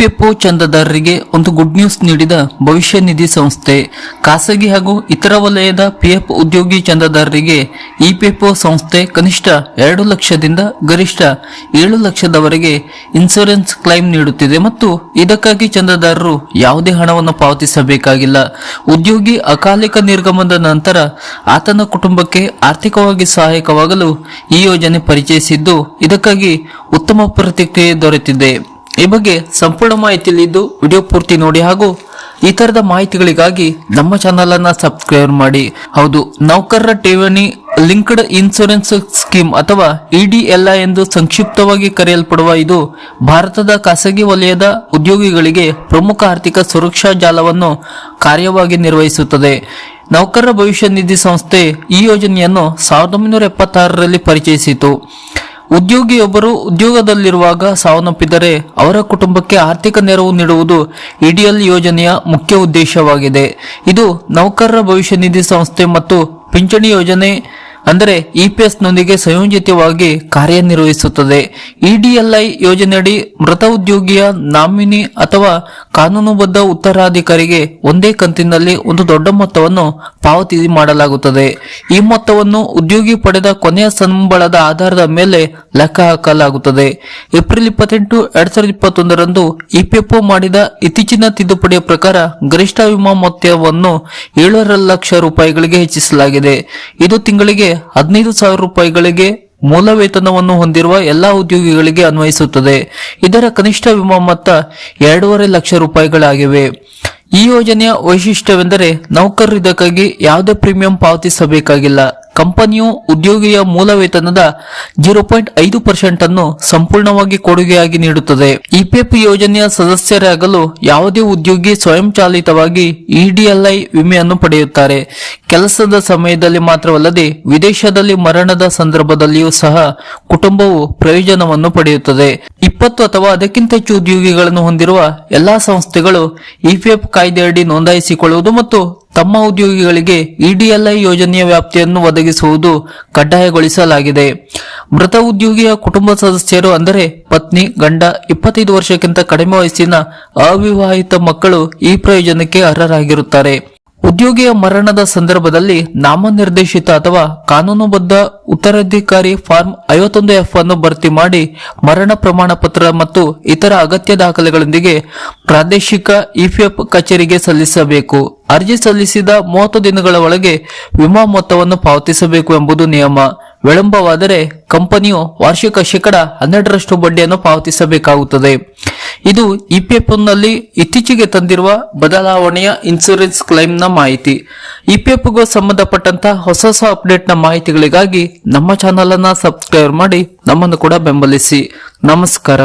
EPFO ಚಂದಾದಾರರಿಗೆ ಒಂದು good news ನೀಡಿದ ಭವಿಷ್ಯ ನಿಧಿ ಸಂಸ್ಥೆ. ಖಾಸಗಿ ಹಾಗೂ ಇತರ ವಲಯದ ಪಿಎಫ್ ಉದ್ಯೋಗಿ ಚಂದಾದಾರರಿಗೆ ಇಪಿಎಫ್ಒ ಸಂಸ್ಥೆ ಕನಿಷ್ಠ ಎರಡು ಲಕ್ಷದಿಂದ ಗರಿಷ್ಠ ಏಳು ಲಕ್ಷದವರೆಗೆ ಇನ್ಸೂರೆನ್ಸ್ ಕ್ಲೈಮ್ ನೀಡುತ್ತಿದೆ ಮತ್ತು ಇದಕ್ಕಾಗಿ ಚಂದಾದಾರರು ಯಾವುದೇ ಹಣವನ್ನು ಪಾವತಿಸಬೇಕಾಗಿಲ್ಲ. ಉದ್ಯೋಗಿ ಅಕಾಲಿಕ ನಿರ್ಗಮನದ ನಂತರ ಆತನ ಕುಟುಂಬಕ್ಕೆ ಆರ್ಥಿಕವಾಗಿ ಸಹಾಯಕವಾಗಲು ಈ ಯೋಜನೆ ಪರಿಚಯಿಸಿದ್ದು ಇದಕ್ಕಾಗಿ ಉತ್ತಮ ಪ್ರತಿಕ್ರಿಯೆ ದೊರೆತಿದೆ. ಈ ಬಗ್ಗೆ ಸಂಪೂರ್ಣ ಮಾಹಿತಿ ತಿಳಿದು ವಿಡಿಯೋ ಪೂರ್ತಿ ನೋಡಿ ಹಾಗೂ ಈ ತರದ ಮಾಹಿತಿಗಳಿಗಾಗಿ ನಮ್ಮ ಚಾನಲ್ ಅನ್ನ ಸಬ್ಸ್ಕ್ರೈಬ್ ಮಾಡಿ. ಹೌದು, ನೌಕರರ ಠೇವಣಿ ಲಿಂಕ್ಡ್ ಇನ್ಶೂರೆನ್ಸ್ ಸ್ಕೀಮ್ ಅಥವಾ ಇಡಿಎಲ್ಐ ಎಂದು ಸಂಕ್ಷಿಪ್ತವಾಗಿ ಕರೆಯಲ್ಪಡುವ ಇದು ಭಾರತದ ಖಾಸಗಿ ವಲಯದ ಉದ್ಯೋಗಿಗಳಿಗೆ ಪ್ರಮುಖ ಆರ್ಥಿಕ ಸುರಕ್ಷಾ ಜಾಲವನ್ನು ಕಾರ್ಯವಾಗಿ ನಿರ್ವಹಿಸುತ್ತದೆ. ನೌಕರರ ಭವಿಷ್ಯ ನಿಧಿ ಸಂಸ್ಥೆ ಈ ಯೋಜನೆಯನ್ನು ಸಾವಿರದ ಒಂಬೈನೂರ ಎಪ್ಪತ್ತಾರರಲ್ಲಿ ಪರಿಚಯಿಸಿತು. ಉದ್ಯೋಗಿಯೊಬ್ಬರು ಉದ್ಯೋಗದಲ್ಲಿರುವಾಗ ಸಾವನ್ನಪ್ಪಿದರೆ ಅವರ ಕುಟುಂಬಕ್ಕೆ ಆರ್ಥಿಕ ನೆರವು ನೀಡುವುದು ಇಡಿಎಲ್ ಯೋಜನೆಯ ಮುಖ್ಯ ಉದ್ದೇಶವಾಗಿದೆ. ಇದು ನೌಕರರ ಭವಿಷ್ಯ ನಿಧಿ ಸಂಸ್ಥೆ ಮತ್ತು ಪಿಂಚಣಿ ಯೋಜನೆ ಅಂದರೆ ಇಪಿಎಸ್ ನೊಂದಿಗೆ ಸಂಯೋಜಿತವಾಗಿ ಕಾರ್ಯನಿರ್ವಹಿಸುತ್ತದೆ. ಇಡಿಎಲ್ಐ ಯೋಜನೆಯಡಿ ಮೃತ ಉದ್ಯೋಗಿಯ ನಾಮಿನಿ ಅಥವಾ ಕಾನೂನುಬದ್ಧ ಉತ್ತರಾಧಿಕಾರಿಗೆ ಒಂದೇ ಕಂತಿನಲ್ಲಿ ಒಂದು ದೊಡ್ಡ ಮೊತ್ತವನ್ನು ಪಾವತಿ ಮಾಡಲಾಗುತ್ತದೆ. ಈ ಮೊತ್ತವನ್ನು ಉದ್ಯೋಗಿ ಪಡೆದ ಕೊನೆಯ ಸಂಬಳದ ಆಧಾರದ ಮೇಲೆ ಲೆಕ್ಕ ಹಾಕಲಾಗುತ್ತದೆ. ಏಪ್ರಿಲ್ ಇಪ್ಪತ್ತೆಂಟು, ಎರಡ್ ಸಾವಿರದ ಇಪ್ಪತ್ತೊಂದರಂದು ಇಪಿಎಫ್ಒ ಮಾಡಿದ ಇತ್ತೀಚಿನ ತಿದ್ದುಪಡಿಯ ಪ್ರಕಾರ ಗರಿಷ್ಠ ವಿಮಾ ಮೊತ್ತವನ್ನು ಏಳೂರ ಲಕ್ಷ ರೂಪಾಯಿಗಳಿಗೆ ಹೆಚ್ಚಿಸಲಾಗಿದೆ. ಇದು ತಿಂಗಳಿಗೆ ಹದಿನೈದು ಸಾವಿರ ರೂಪಾಯಿಗಳಿಗೆ ಮೂಲ ವೇತನವನ್ನು ಹೊಂದಿರುವ ಎಲ್ಲಾ ಉದ್ಯೋಗಿಗಳಿಗೆ ಅನ್ವಯಿಸುತ್ತದೆ. ಇದರ ಕನಿಷ್ಠ ವಿಮಾ ಮೊತ್ತ ಎರಡೂವರೆ ಲಕ್ಷ ರೂಪಾಯಿಗಳಾಗಿವೆ. ಈ ಯೋಜನೆಯ ವೈಶಿಷ್ಟ್ಯವೆಂದರೆ ನೌಕರರು ಇದಕ್ಕಾಗಿ ಯಾವುದೇ ಪ್ರೀಮಿಯಂ ಪಾವತಿಸಬೇಕಾಗಿಲ್ಲ. ಕಂಪನಿಯು ಉದ್ಯೋಗಿಯ ಮೂಲ ವೇತನದ ಜೀರೋ ಪಾಯಿಂಟ್ ಐದು ಪರ್ಸೆಂಟ್ ಅನ್ನು ಸಂಪೂರ್ಣವಾಗಿ ಕೊಡುಗೆಯಾಗಿ ನೀಡುತ್ತದೆ. ಇಪಿಎಫ್ ಯೋಜನೆಯ ಸದಸ್ಯರಾಗಲು ಯಾವುದೇ ಉದ್ಯೋಗಿ ಸ್ವಯಂಚಾಲಿತವಾಗಿ ಇಡಿಎಲ್ಐ ವಿಮೆಯನ್ನು ಪಡೆಯುತ್ತಾರೆ. ಕೆಲಸದ ಸಮಯದಲ್ಲಿ ಮಾತ್ರವಲ್ಲದೆ ವಿದೇಶದಲ್ಲಿ ಮರಣದ ಸಂದರ್ಭದಲ್ಲಿಯೂ ಸಹ ಕುಟುಂಬವು ಪ್ರಯೋಜನವನ್ನು ಪಡೆಯುತ್ತದೆ. ಇಪ್ಪತ್ತು ಅಥವಾ ಅದಕ್ಕಿಂತ ಹೆಚ್ಚು ಉದ್ಯೋಗಿಗಳನ್ನು ಹೊಂದಿರುವ ಎಲ್ಲಾ ಸಂಸ್ಥೆಗಳು ಇಪಿಎಫ್ ಕಾಯ್ದೆಯಡಿ ನೋಂದಾಯಿಸಿಕೊಳ್ಳುವುದು ಮತ್ತು ತಮ್ಮ ಉದ್ಯೋಗಿಗಳಿಗೆ ಇಡಿಎಲ್ಐ ಯೋಜನೆಯ ವ್ಯಾಪ್ತಿಯನ್ನು ಒದಗಿಸುವುದು ಕಡ್ಡಾಯಗೊಳಿಸಲಾಗಿದೆ. ಮೃತ ಉದ್ಯೋಗಿಯ ಕುಟುಂಬ ಸದಸ್ಯರು ಅಂದರೆ ಪತ್ನಿ, ಗಂಡ, ಇಪ್ಪತ್ತೈದು ವರ್ಷಕ್ಕಿಂತ ಕಡಿಮೆ ವಯಸ್ಸಿನ ಅವಿವಾಹಿತ ಮಕ್ಕಳು ಈ ಪ್ರಯೋಜನಕ್ಕೆ ಅರ್ಹರಾಗಿರುತ್ತಾರೆ. ಉದ್ಯೋಗಿಯ ಮರಣದ ಸಂದರ್ಭದಲ್ಲಿ ನಾಮನಿರ್ದೇಶಿತ ಅಥವಾ ಕಾನೂನುಬದ್ಧ ಉತ್ತರಾಧಿಕಾರಿ ಫಾರ್ಮ್ ಐವತ್ತೊಂದು ಎಫ್ ಅನ್ನು ಭರ್ತಿ ಮಾಡಿ ಮರಣ ಪ್ರಮಾಣ ಪತ್ರ ಮತ್ತು ಇತರ ಅಗತ್ಯ ದಾಖಲೆಗಳೊಂದಿಗೆ ಪ್ರಾದೇಶಿಕ ಇಪಿಎಫ್ ಕಚೇರಿಗೆ ಸಲ್ಲಿಸಬೇಕು. ಅರ್ಜಿ ಸಲ್ಲಿಸಿದ ಮೂವತ್ತು ದಿನಗಳ ಒಳಗೆ ವಿಮಾ ಮೊತ್ತವನ್ನು ಪಾವತಿಸಬೇಕು ಎಂಬುದು ನಿಯಮ. ವಿಳಂಬವಾದರೆ ಕಂಪನಿಯು ವಾರ್ಷಿಕ ಶೇಕಡ ಹನ್ನೆರಡರಷ್ಟು ಬಡ್ಡಿಯನ್ನು ಪಾವತಿಸಬೇಕಾಗುತ್ತದೆ. ಇದು ಇಪಿಎಫ್ನಲ್ಲಿ ಇತ್ತೀಚೆಗೆ ತಂದಿರುವ ಬದಲಾವಣೆಯ ಇನ್ಸೂರೆನ್ಸ್ ಕ್ಲೈಮ್ನ ಮಾಹಿತಿ. ಇಪಿಎಫ್ಗೂ ಸಂಬಂಧಪಟ್ಟಂತಹ ಹೊಸ ಹೊಸ ಅಪ್ಡೇಟ್ನ ಮಾಹಿತಿಗಳಿಗಾಗಿ ನಮ್ಮ ಚಾನಲ್ ಅನ್ನ ಸಬ್ಸ್ಕ್ರೈಬ್ ಮಾಡಿ ನಮ್ಮನ್ನು ಕೂಡ ಬೆಂಬಲಿಸಿ. ನಮಸ್ಕಾರ.